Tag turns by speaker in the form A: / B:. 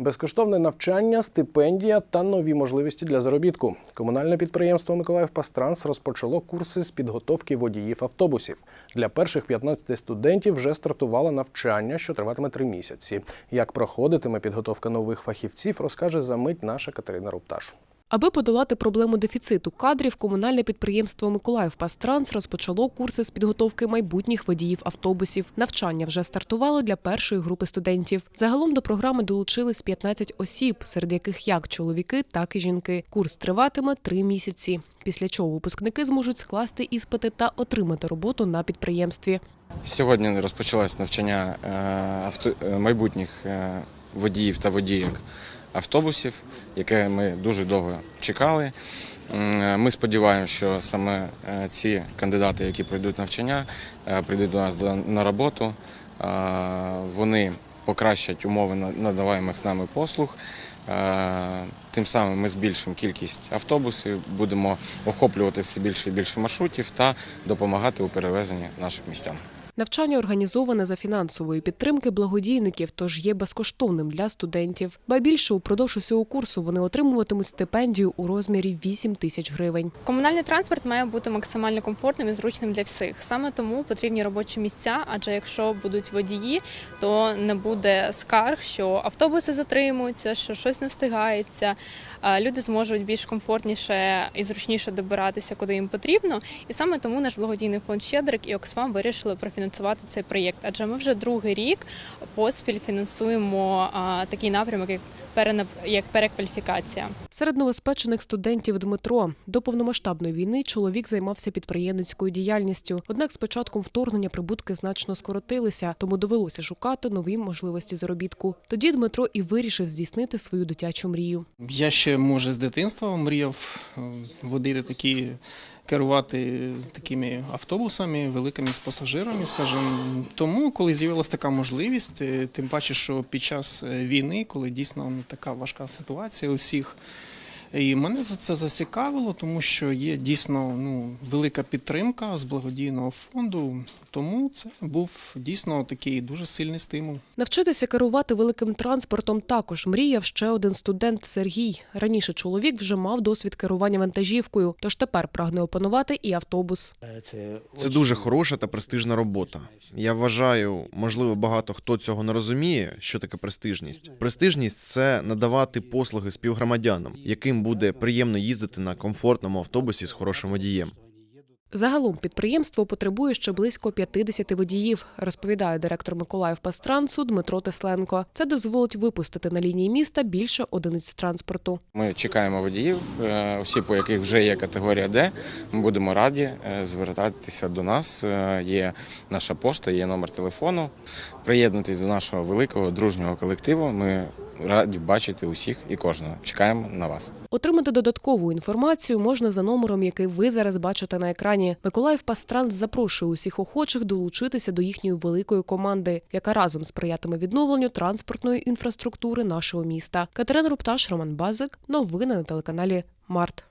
A: Безкоштовне навчання, стипендія та нові можливості для заробітку. Комунальне підприємство Миколаїв Пастранс розпочало курси з підготовки водіїв автобусів. Для перших 15 студентів вже стартувало навчання, що триватиме три місяці. Як проходитиме підготовка нових фахівців, розкаже за мить наша Катерина Рупташ.
B: Аби подолати проблему дефіциту кадрів, комунальне підприємство Миколаїв Пастранс розпочало курси з підготовки майбутніх водіїв автобусів. Навчання вже стартувало для першої групи студентів. Загалом до програми долучились 15 осіб, серед яких як чоловіки, так і жінки. Курс триватиме три місяці. Після чого випускники зможуть скласти іспити та отримати роботу на підприємстві.
C: Сьогодні розпочалось навчання е, е, майбутніх е, водіїв та водіїв автобусів, яке ми дуже довго чекали. Ми сподіваємося, що саме е, ці кандидати, які пройдуть навчання, е, прийдуть до нас на роботу. Е, Вони покращать умови на- надаваємих нами послуг. Тим самим ми збільшимо кількість автобусів, будемо охоплювати все більше і більше маршрутів та допомагати у перевезенні наших містян.
B: Навчання організоване за фінансової підтримки благодійників, тож є безкоштовним для студентів. Ба більше упродовж усього курсу вони отримуватимуть стипендію у розмірі 8 тисяч гривень.
D: Комунальний транспорт має бути максимально комфортним і зручним для всіх. Саме тому потрібні робочі місця, адже якщо будуть водії, то не буде скарг, що автобуси затримуються, що щось не встигається. Люди зможуть більш комфортніше і зручніше добиратися, куди їм потрібно. І саме тому наш благодійний фонд Щедрик і Оксфам вирішили профінансувати цей проєкт. Адже ми вже другий рік поспіль фінансуємо такий напрямок, як перенап- як перекваліфікація.
B: Серед новоспечених студентів Дмитро до повномасштабної війни чоловік займався підприємницькою діяльністю. Однак з початком вторгнення прибутки значно скоротилися, тому довелося шукати нові можливості заробітку. Тоді Дмитро і вирішив здійснити свою дитячу мрію.
E: Я ще, може, з дитинства мріяв е, водити такі, керувати такими автобусами, великими з пасажирами, скажімо. Тому, коли з'явилася така можливість, е, тим паче, що під час е, війни, коли дійсно така важка ситуація у всіх. І мене за це зацікавило, тому що є дійсно ну, велика підтримка з благодійного фонду. Тому це був дійсно такий дуже сильний стимул.
B: Навчитися керувати великим транспортом також мріяв ще один студент Сергій. Раніше чоловік вже мав досвід керування вантажівкою, тож тепер прагне опанувати і автобус.
F: Це дуже хороша та престижна робота. Я вважаю, можливо, багато хто цього не розуміє, що таке престижність. Престижність це надавати послуги співгромадянам, яким буде приємно їздити на комфортному автобусі з хорошим водієм.
B: Загалом підприємство потребує ще близько 50 водіїв, розповідає директор Миколаїв Пастрансу Дмитро Тесленко. Це дозволить випустити на лінії міста більше одиниць транспорту.
C: Ми чекаємо водіїв, е, осіб, у яких вже є категорія Д. Ми будемо раді е, звертатися до нас. Е, Є наша пошта, є номер телефону. Приєднуйтесь до нашого великого дружнього колективу. Ми раді бачити усіх і кожного. Чекаємо на вас.
B: Отримати додаткову інформацію можна за номером, який ви зараз бачите на екрані. Миколаїв Пастранс запрошує усіх охочих долучитися до їхньої великої команди, яка разом сприятиме відновленню транспортної інфраструктури нашого міста. Катерина Рупташ, Роман Базик. Новини на телеканалі Март.